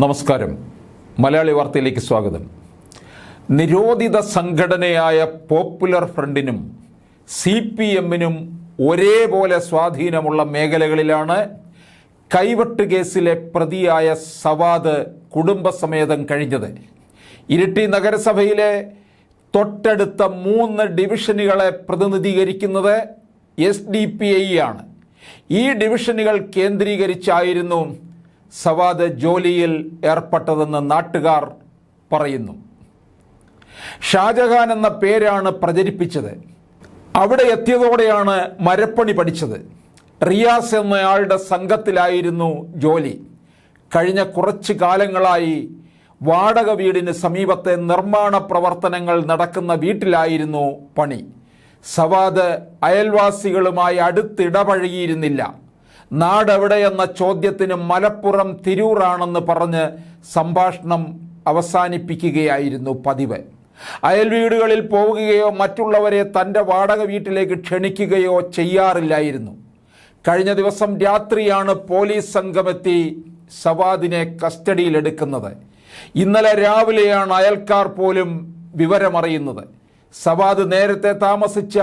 നമസ്കാരം. മലയാളി വാർത്തയിലേക്ക് സ്വാഗതം. നിരോധിത സംഘടനയായ പോപ്പുലർ ഫ്രണ്ടിനും സി പി എമ്മിനും ഒരേപോലെ സ്വാധീനമുള്ള മേഖലകളിലാണ് കൈവെട്ട് കേസിലെ പ്രതിയായ സവാദ് കുടുംബസമേതം കഴിഞ്ഞത്. ഇരിട്ടി നഗരസഭയിലെ തൊട്ടടുത്ത മൂന്ന് ഡിവിഷനുകളെ പ്രതിനിധീകരിക്കുന്നത് എസ് ഡി പി ഐ ആണ്. ഈ ഡിവിഷനുകൾ കേന്ദ്രീകരിച്ചായിരുന്നു സവാദ് ജോലിയിൽ ഏർപ്പെട്ടതെന്ന് നാട്ടുകാർ പറയുന്നു. ഷാജഹാൻ എന്ന പേരാണ് പ്രചരിപ്പിച്ചത്. അവിടെ എത്തിയതോടെയാണ് മരപ്പണി പഠിച്ചത്. റിയാസ് എന്നയാളുടെ സംഘത്തിലായിരുന്നു ജോലി. കഴിഞ്ഞ കുറച്ച് കാലങ്ങളായി വാടക വീടിന് സമീപത്തെ നിർമ്മാണ പ്രവർത്തനങ്ങൾ നടക്കുന്ന വീട്ടിലായിരുന്നു പണി. സവാദ് അയൽവാസികളുമായി അടുത്തിടപഴകിയിരുന്നില്ല. നാടെവിടെയെന്ന ചോദ്യത്തിന് മലപ്പുറം തിരൂറാണെന്ന് പറഞ്ഞ് സംഭാഷണം അവസാനിപ്പിക്കുകയായിരുന്നു പതിവ്. അയൽ വീടുകളിൽ പോവുകയോ മറ്റുള്ളവരെ തന്റെ വാടക വീട്ടിലേക്ക് ക്ഷണിക്കുകയോ ചെയ്യാറില്ലായിരുന്നു. കഴിഞ്ഞ ദിവസം രാത്രിയാണ് പോലീസ് സംഘമെത്തി സവാദിനെ കസ്റ്റഡിയിലെടുക്കുന്നത്. ഇന്നലെ രാവിലെയാണ് അയൽക്കാർ പോലും വിവരമറിയുന്നത്. സവാദ് നേരത്തെ താമസിച്ച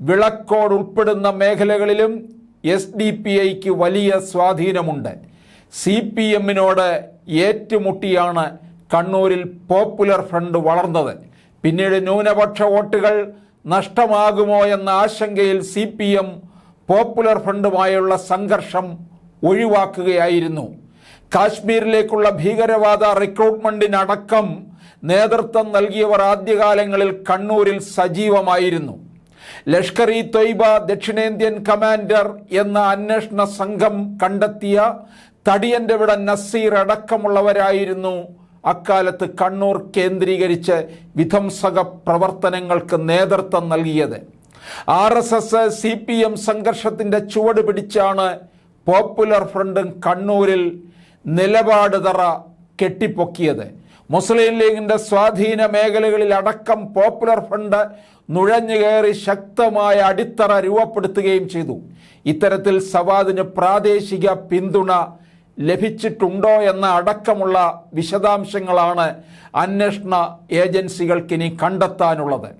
വിളക്കോട് ഉൾപ്പെടുന്ന മേഖലകളിലും എസ് ഡി പി ഐക്ക് വലിയ സ്വാധീനമുണ്ട്. സി പി എമ്മിനോട് ഏറ്റുമുട്ടിയാണ് കണ്ണൂരിൽ പോപ്പുലർ ഫ്രണ്ട് വളർന്നത്. പിന്നീട് ന്യൂനപക്ഷ വോട്ടുകൾ നഷ്ടമാകുമോ എന്ന ആശങ്കയിൽ സി പി എം പോപ്പുലർ ഫ്രണ്ടുമായുള്ള സംഘർഷം ഒഴിവാക്കുകയായിരുന്നു. കാശ്മീരിലേക്കുള്ള ഭീകരവാദ റിക്രൂട്ട്മെന്റിനടക്കം നേതൃത്വം നൽകിയവർ ആദ്യകാലങ്ങളിൽ കണ്ണൂരിൽ സജീവമായിരുന്നു. ലഷ്കർ ഇ തൊയ്ബ ദക്ഷിണേന്ത്യൻ കമാൻഡർ എന്ന അന്വേഷണ സംഘം കണ്ടെത്തിയ തടിയന്റെ വിട നസീർ അടക്കമുള്ളവരായിരുന്നു. അക്കാലത്ത് കണ്ണൂർ കേന്ദ്രീകരിച്ച് വിധംസക പ്രവർത്തനങ്ങൾക്ക് നേതൃത്വം നൽകിയത്. R S S C P M സംഘർഷത്തിന്റെ ചുവട് പിടിച്ചാണ് പോപ്പുലർ ഫ്രണ്ടും കണ്ണൂരിൽ നിലപാട് തറ കെട്ടിപ്പൊക്കിയത്. മുസ്ലിം ലീഗിന്റെ സ്വാധീന മേഖലകളിൽ അടക്കം പോപ്പുലർ ഫ്രണ്ട് നുഴഞ്ഞു കയറി ശക്തമായ അടിത്തറ രൂപപ്പെടുത്തുകയും ചെയ്തു. ഇത്തരത്തിൽ സവാദിന് പ്രാദേശിക പിന്തുണ ലഭിച്ചിട്ടുണ്ടോ എന്ന അടക്കമുള്ള വിശദാംശങ്ങളാണ് അന്വേഷണ ഏജൻസികൾക്കിനി കണ്ടെത്താനുള്ളത്.